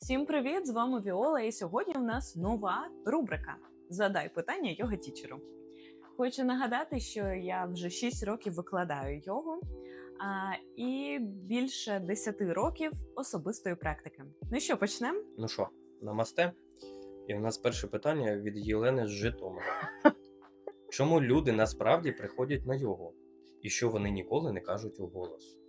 Всім привіт! З вами Віола, і сьогодні в нас нова рубрика Задай питання йога тічеру. Хочу нагадати, що я вже 6 років викладаю йогу а, і більше 10 років особистої практики. Ну що, почнемо? Ну що, намасте? І в нас перше питання від Єлени з Житомира. Чому люди насправді приходять на йогу? І що вони ніколи не кажуть у голос?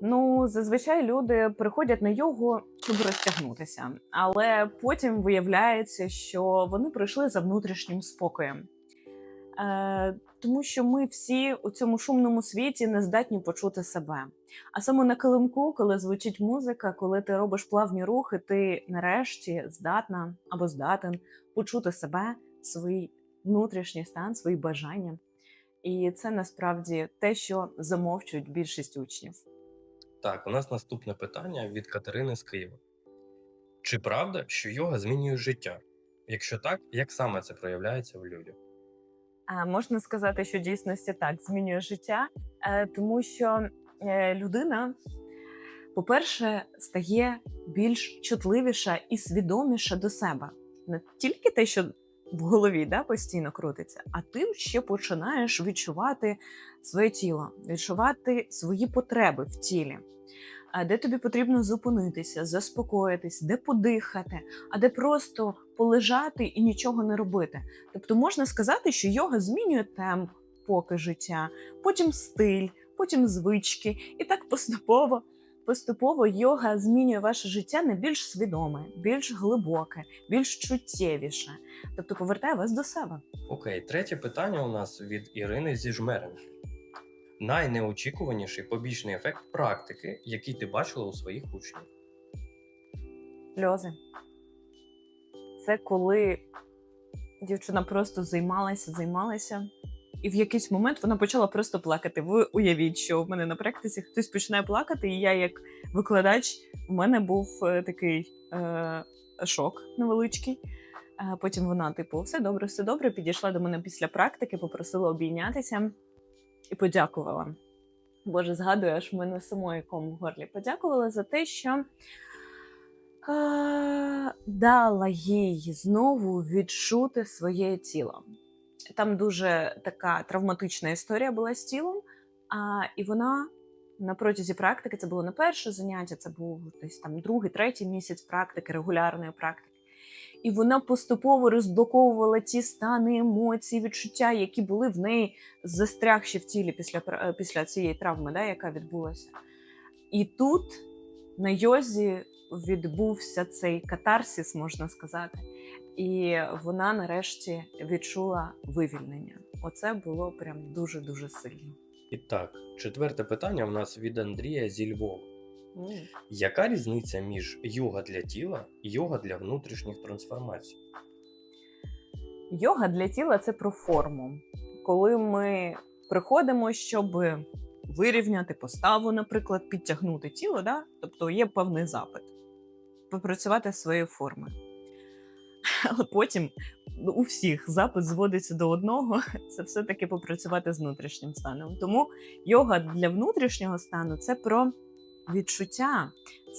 Ну, зазвичай люди приходять на йогу, щоб розтягнутися, але потім виявляється, що вони прийшли за внутрішнім спокоєм. Е, тому що ми всі у цьому шумному світі не здатні почути себе. А саме на килимку, коли звучить музика, коли ти робиш плавні рухи, ти нарешті здатна або здатен почути себе, свій внутрішній стан, свої бажання. І це насправді те, що замовчують більшість учнів. Так, у нас наступне питання від Катерини з Києва. Чи правда, що йога змінює життя? Якщо так, як саме це проявляється в людях? А можна сказати, що дійсності так змінює життя, е, тому що е, людина, по-перше, стає більш чутливіша і свідоміша до себе. Не тільки те, що в голові да, постійно крутиться, а ти ще починаєш відчувати своє тіло, відчувати свої потреби в тілі. Де тобі потрібно зупинитися, заспокоїтись, де подихати, а де просто полежати і нічого не робити. Тобто можна сказати, що йога змінює темп поки життя, потім стиль, потім звички, і так поступово. Поступово йога змінює ваше життя на більш свідоме, більш глибоке, більш чуттєвіше, тобто повертає вас до себе. Окей, третє питання у нас від Ірини зі Жмеренки. Найнеочікуваніший побічний ефект практики, який ти бачила у своїх учнів. Сльози. Це коли дівчина просто займалася, займалася, і в якийсь момент вона почала просто плакати. Ви уявіть, що в мене на практиці хтось починає плакати, і я, як викладач, у мене був е, такий е, шок невеличкий. Е, потім вона, типу, все добре, все добре. Підійшла до мене після практики, попросила обійнятися і подякувала. Боже, згадую, аж в мене самої ком в горлі подякувала за те, що дала їй знову відчути своє тіло. Там дуже така травматична історія була з тілом, а, і вона на протязі практики це було не перше заняття, це був десь там другий, третій місяць практики, регулярної практики. І вона поступово розблоковувала ті стани, емоції, відчуття, які були в неї застрягші в тілі після, е, після цієї травми, да, яка відбулася. І тут на йозі відбувся цей катарсіс, можна сказати, і вона нарешті відчула вивільнення. Оце було прям дуже дуже сильно. І так, четверте питання у нас від Андрія зі Львова. М. Яка різниця між йога для тіла і йога для внутрішніх трансформацій? Йога для тіла це про форму. Коли ми приходимо, щоб вирівняти поставу, наприклад, підтягнути тіло, да? тобто є певний запит, попрацювати своєю формою. Але потім ну, у всіх запит зводиться до одного це все-таки попрацювати з внутрішнім станом. Тому йога для внутрішнього стану це про відчуття,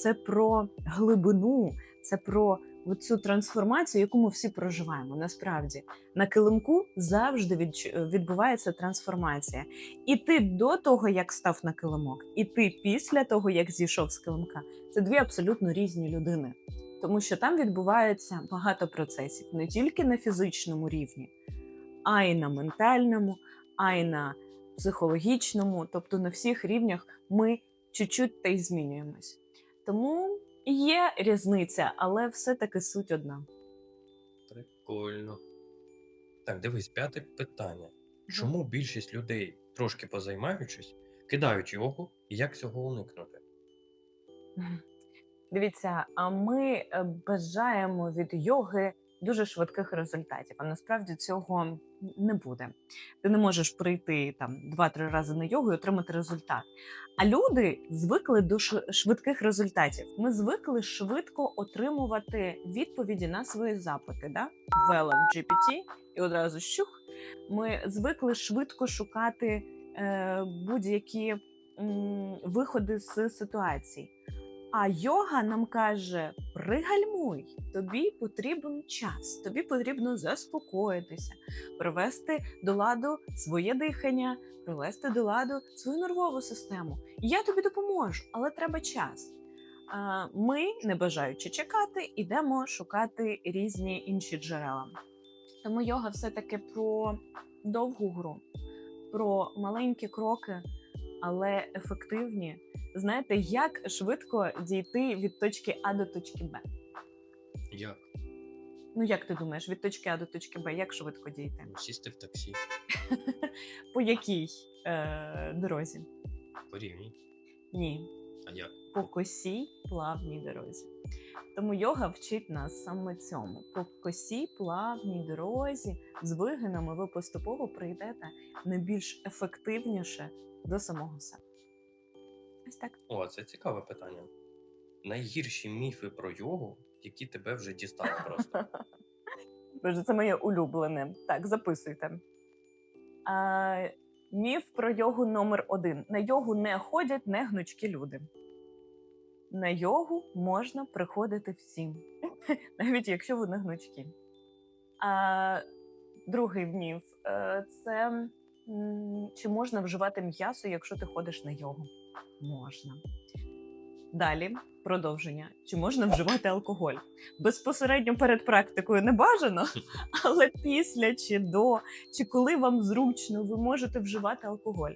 це про глибину, це про цю трансформацію, яку ми всі проживаємо. Насправді на килимку завжди відбувається трансформація. І ти до того, як став на килимок, і ти після того, як зійшов з килимка, це дві абсолютно різні людини. Тому що там відбувається багато процесів не тільки на фізичному рівні, а й на ментальному, а й на психологічному, тобто на всіх рівнях ми чуть-чуть та й змінюємось. Тому є різниця, але все-таки суть одна. Прикольно. Так, дивись, п'яте питання. Чому більшість людей, трошки позаймаючись, кидають йогу і як цього уникнути? Дивіться, а ми е, бажаємо від йоги дуже швидких результатів. А насправді цього не буде. Ти не можеш прийти там два-три рази на йогу і отримати результат. А люди звикли до швидких результатів. Ми звикли швидко отримувати відповіді на свої запити. Да? Ввела в GPT і одразу щух. Ми звикли швидко шукати е, будь-які виходи з ситуацій. А йога нам каже: пригальмуй, тобі потрібен час, тобі потрібно заспокоїтися, привести до ладу своє дихання, привести до ладу свою нервову систему. Я тобі допоможу, але треба час. Ми, не бажаючи чекати, ідемо шукати різні інші джерела. Тому йога все-таки про довгу гру, про маленькі кроки, але ефективні. Знаєте, як швидко дійти від точки А до точки Б? Як? Ну як ти думаєш, від точки А до точки Б, як швидко дійти? Ну, Сісти в таксі, По якій е, дорозі? порівнюй. Ні, А як? по косій плавній дорозі. Тому йога вчить нас саме цьому. По косій плавній дорозі з вигинами ви поступово прийдете найбільш ефективніше до самого себе. Ось так. О, це цікаве питання. Найгірші міфи про йогу, які тебе вже дістали просто. Боже, це моє улюблене. Так, записуйте. А, міф про йогу номер один: на йогу не ходять не гнучкі люди. На йогу можна приходити всім, навіть якщо ви не гнучкі. А, другий міф е, це чи можна вживати м'ясо, якщо ти ходиш на йогу? Можна. Далі продовження. Чи можна вживати алкоголь? Безпосередньо перед практикою не бажано, але після чи до, чи коли вам зручно, ви можете вживати алкоголь.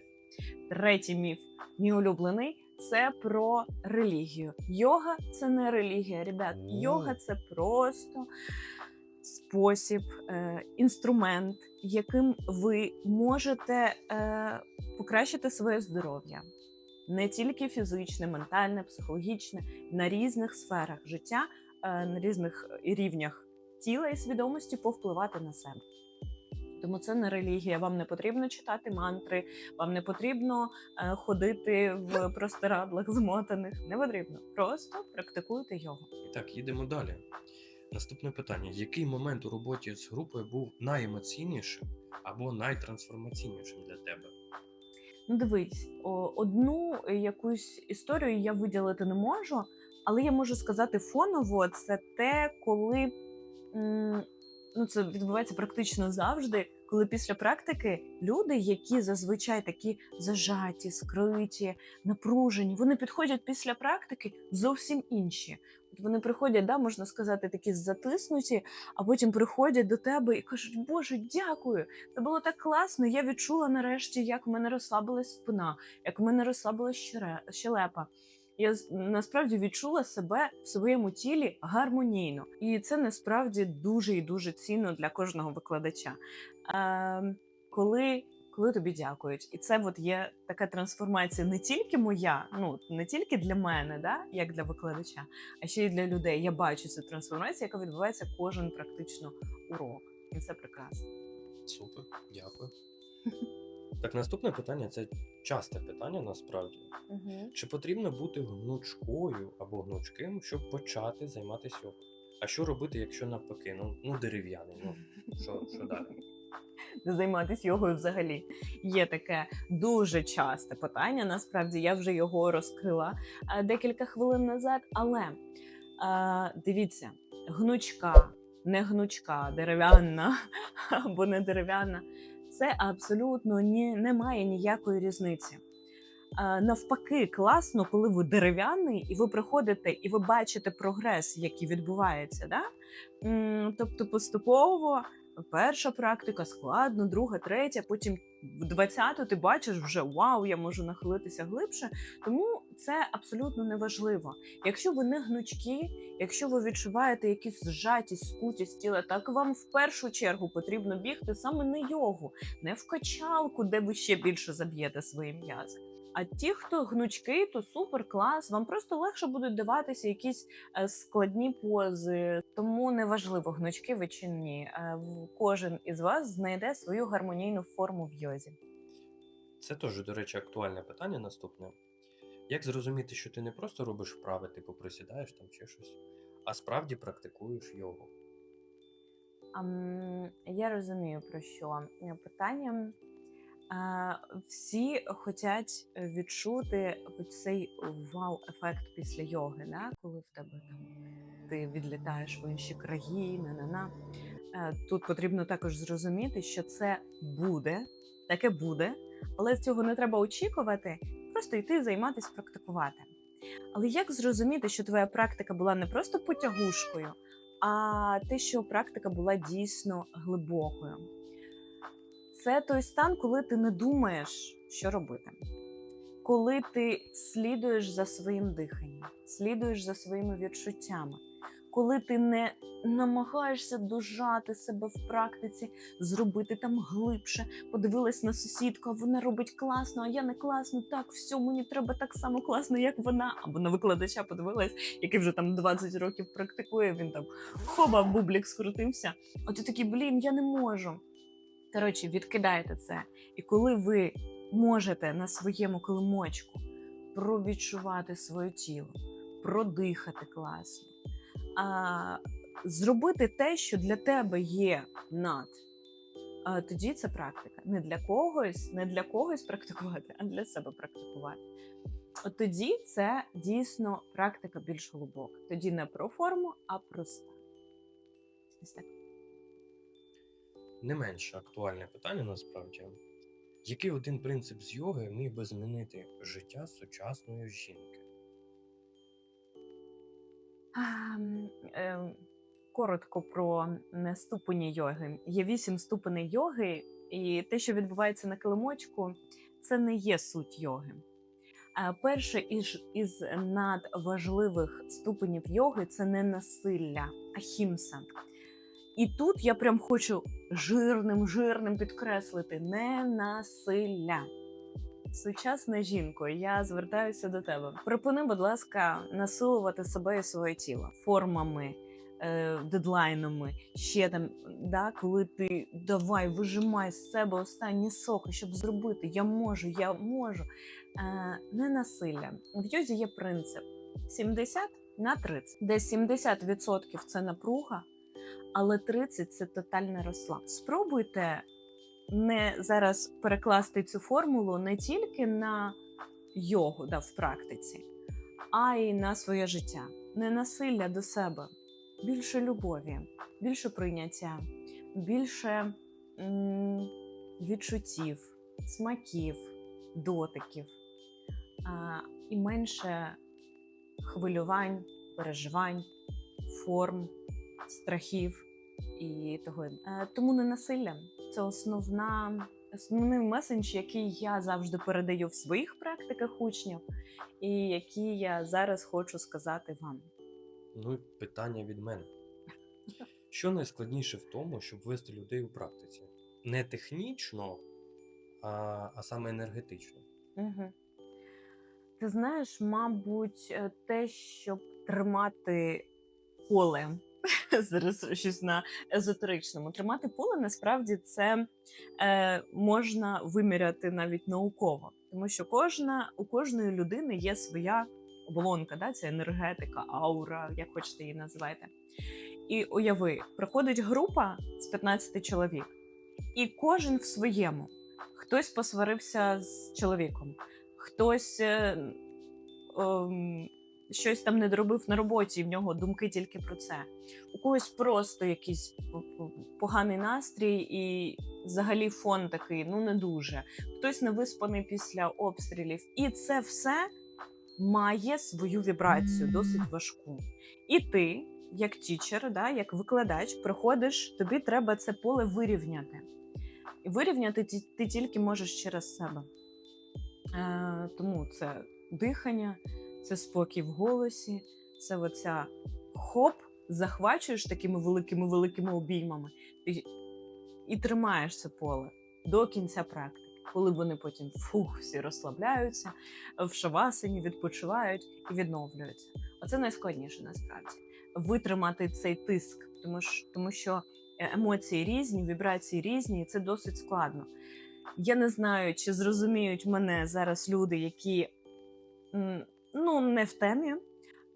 Третій міф, мій улюблений, це про релігію. Йога це не релігія, ребят. Йога це просто спосіб, е, інструмент, яким ви можете е, покращити своє здоров'я. Не тільки фізичне, ментальне, психологічне, на різних сферах життя, е, на різних рівнях тіла і свідомості повпливати на себе. Тому це не релігія. Вам не потрібно читати мантри, вам не потрібно ходити в простирадлах змотаних. Не потрібно. Просто практикуйте йогу. І так, їдемо далі. Наступне питання: який момент у роботі з групою був найемоційнішим або найтрансформаційнішим для тебе? Ну, дивись, одну якусь історію я виділити не можу, але я можу сказати фоново, це те, коли ну, це відбувається практично завжди, коли після практики люди, які зазвичай такі зажаті, скриті, напружені, вони підходять після практики зовсім інші. От вони приходять, да, можна сказати, такі затиснуті, а потім приходять до тебе і кажуть: Боже, дякую! Це було так класно. Я відчула нарешті, як в мене розслабилась спина, як в мене розслабилась щелепа. Я насправді відчула себе в своєму тілі гармонійно, і це насправді дуже і дуже цінно для кожного викладача. Е, коли, коли тобі дякують, і це от є така трансформація не тільки моя, ну не тільки для мене, да, як для викладача, а ще й для людей. Я бачу цю трансформацію, яка відбувається кожен практично урок, і це прекрасно. Супер, дякую. Так, наступне питання це часте питання насправді. Угу. Чи потрібно бути гнучкою або гнучким, щоб почати займатися йогою? А що робити, якщо навпаки? Ну, ну дерев'яний. Ну, що, що далі? займатися йогою взагалі. Є таке дуже часте питання. Насправді я вже його розкрила е, декілька хвилин назад. Але е, дивіться, гнучка, не гнучка, дерев'яна або не дерев'яна, це абсолютно ні, немає ніякої різниці. Навпаки, класно, коли ви дерев'яний, і ви приходите і ви бачите прогрес, який відбувається. Да? Тобто поступово перша практика складно, друга, третя, потім в 20-ту ти бачиш вже вау, я можу нахилитися глибше. Тому це абсолютно неважливо. Якщо ви не гнучкі, якщо ви відчуваєте якісь зжатість, скутість тіла, так вам в першу чергу потрібно бігти саме на йогу, не в качалку, де ви ще більше заб'єте свої м'язи. А ті, хто гнучкий, то супер клас. Вам просто легше будуть даватися якісь е, складні пози. Тому неважливо, гнучки ви чи ні. Е, Кожен із вас знайде свою гармонійну форму в йозі. Це теж, до речі, актуальне питання наступне. Як зрозуміти, що ти не просто робиш вправи, типу присідаєш там чи щось, а справді практикуєш йогу? Ам, я розумію про що е, питання. Всі хочуть відчути цей вау-ефект після йоги, да? коли в тебе там ти відлітаєш в інші країни. На-на. Е, Тут потрібно також зрозуміти, що це буде, таке буде, але цього не треба очікувати, просто йти займатися, практикувати. Але як зрозуміти, що твоя практика була не просто потягушкою, а те, що практика була дійсно глибокою? Це той стан, коли ти не думаєш, що робити. Коли ти слідуєш за своїм диханням, слідуєш за своїми відчуттями, коли ти не намагаєшся дожати себе в практиці, зробити там глибше, подивилась на сусідку, вона робить класно, а я не класно. Так, все, мені треба так само класно, як вона. Або на викладача подивилась, який вже там 20 років практикує. Він там хоба, бублік скрутився. А ти такий, блін, я не можу. Коротше, відкидайте це. І коли ви можете на своєму килимочку провідчувати своє тіло, продихати класно, а, зробити те, що для тебе є над, а, тоді це практика. Не для когось, не для когось практикувати, а для себе практикувати. От тоді це дійсно практика більш глибока. Тоді не про форму, а про стан. Ось так. Не менш актуальне питання насправді. Який один принцип з йоги міг би змінити життя сучасної жінки? Е, Коротко про ступені йоги. Є вісім ступеней йоги, і те, що відбувається на килимочку, це не є суть йоги. Перше із, із надважливих ступенів йоги це не насилля, а хімса. І тут я прям хочу жирним, жирним підкреслити не насилля. Сучасна жінко, я звертаюся до тебе. Припини, будь ласка, насилувати себе і своє тіло формами, е, дедлайнами, ще там, да, коли ти давай вижимай з себе останні соки, щоб зробити. Я можу, я можу. Е, не насилля. В йозі є принцип 70 на 30, де 70% це напруга, але 30 це тотальний розслаб. Спробуйте не зараз перекласти цю формулу не тільки на йогу да, в практиці, а й на своє життя. Не насилля до себе, більше любові, більше прийняття, більше м- відчуттів, смаків, дотиків а, і менше хвилювань, переживань, форм, страхів і того. Е, Тому не насилля це основна. Основний месендж, який я завжди передаю в своїх практиках учнів, і який я зараз хочу сказати вам. Ну і питання від мене. Що найскладніше в тому, щоб вести людей у практиці? Не технічно, а, а саме енергетично. Угу. Ти знаєш, мабуть, е, те, щоб тримати поле. Зараз щось на езотеричному. Тримати поле насправді це е, можна виміряти навіть науково, тому що кожна у кожної людини є своя оболонка, да? це енергетика, аура, як хочете її називайте. І уяви, приходить група з 15 чоловік, і кожен в своєму. Хтось посварився з чоловіком, хтось е, ем, щось там не доробив на роботі, і в нього думки тільки про це. У когось просто якийсь поганий настрій, і взагалі фон такий, ну не дуже. Хтось не виспаний після обстрілів. І це все має свою вібрацію, досить важку. І ти, як тічер, да, як викладач, приходиш, тобі треба це поле вирівняти. І вирівняти ти тільки можеш через себе. Е, тому це дихання, це спокій в голосі, це оця хоп, захвачуєш такими великими великими обіймами і, і тримаєш це поле до кінця практики. Коли вони потім фух, всі розслабляються, в шавасані відпочивають і відновлюються. Оце найскладніше насправді витримати цей тиск, тому що, тому що е, емоції різні, вібрації різні, і це досить складно. Я не знаю, чи зрозуміють мене зараз люди, які ну не в темі,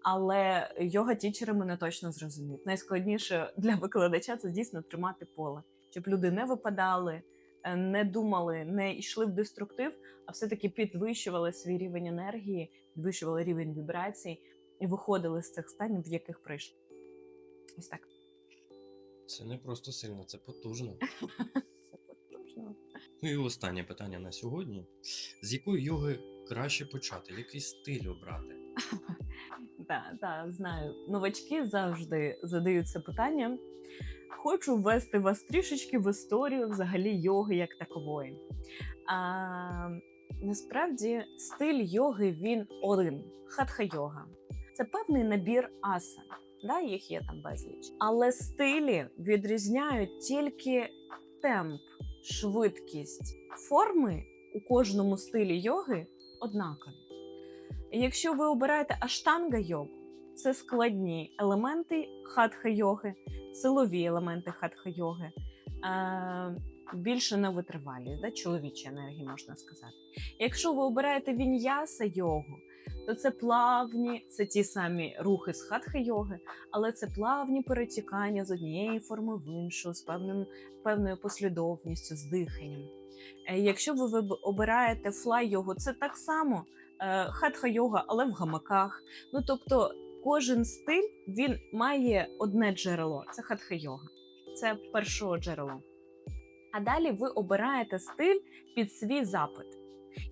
але йога тічери мене точно зрозуміють. Найскладніше для викладача це дійсно тримати поле, щоб люди не випадали, е, не думали, не йшли в деструктив, а все-таки підвищували свій рівень енергії, підвищували рівень вібрацій і виходили з цих станів, в яких прийшли. Ось так. Це не просто сильно, це потужно. Це потужно. Ну і останнє питання на сьогодні: з якої йоги краще почати? Який стиль обрати? Так, так, знаю. Новачки завжди задають це питання. Хочу ввести вас трішечки в історію взагалі йоги як такової. А, насправді стиль йоги він один хатха-йога. Це певний набір асан. Да, їх є там безліч. Але стилі відрізняють тільки темп, швидкість, форми у кожному стилі йоги однакові. Якщо ви обираєте аштанга йогу, це складні елементи хатха йоги, силові елементи хатха йоги, е, більше на витривалість, да, чоловічі енергії, можна сказати. Якщо ви обираєте віньяса йогу, то це плавні, це ті самі рухи з хатха йоги, але це плавні перетікання з однієї форми в іншу, з певним, певною послідовністю, з диханням. Е, Якщо ви обираєте флай йогу, це так само е, хатха йога, але в гамаках. Ну тобто, кожен стиль він має одне джерело це хатха йога. Це перше джерело. А далі ви обираєте стиль під свій запит.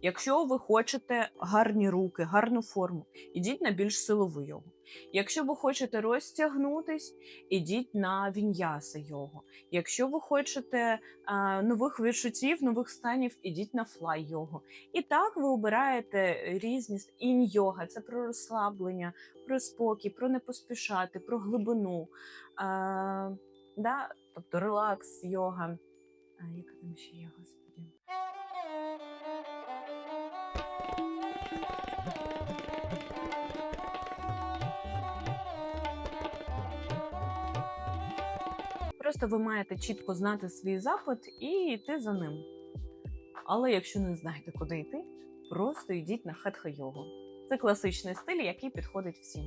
Якщо ви хочете гарні руки, гарну форму, ідіть на більш силову йогу. Якщо ви хочете розтягнутись, ідіть на віньяса йогу. Якщо ви хочете а, нових відчуттів, нових станів, ідіть на флай йогу. І так ви обираєте різні ст- інь-йога, це про розслаблення, про спокій, про не поспішати, про глибину, а, да? тобто релакс, йога. А, яка там ще є, господі? Просто ви маєте чітко знати свій запит і йти за ним. Але якщо не знаєте, куди йти, просто йдіть на хатха-йогу. Це класичний стиль, який підходить всім.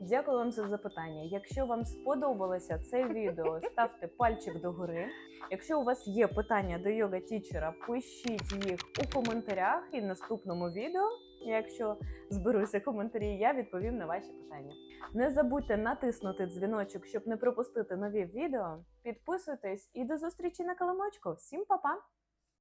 Дякую вам за запитання. Якщо вам сподобалося це відео, ставте пальчик догори. Якщо у вас є питання до йога тічера, пишіть їх у коментарях і в наступному відео. Якщо зберуся коментарі, я відповім на ваші питання. Не забудьте натиснути дзвіночок, щоб не пропустити нові відео. Підписуйтесь і до зустрічі на каламочку. Всім па-па!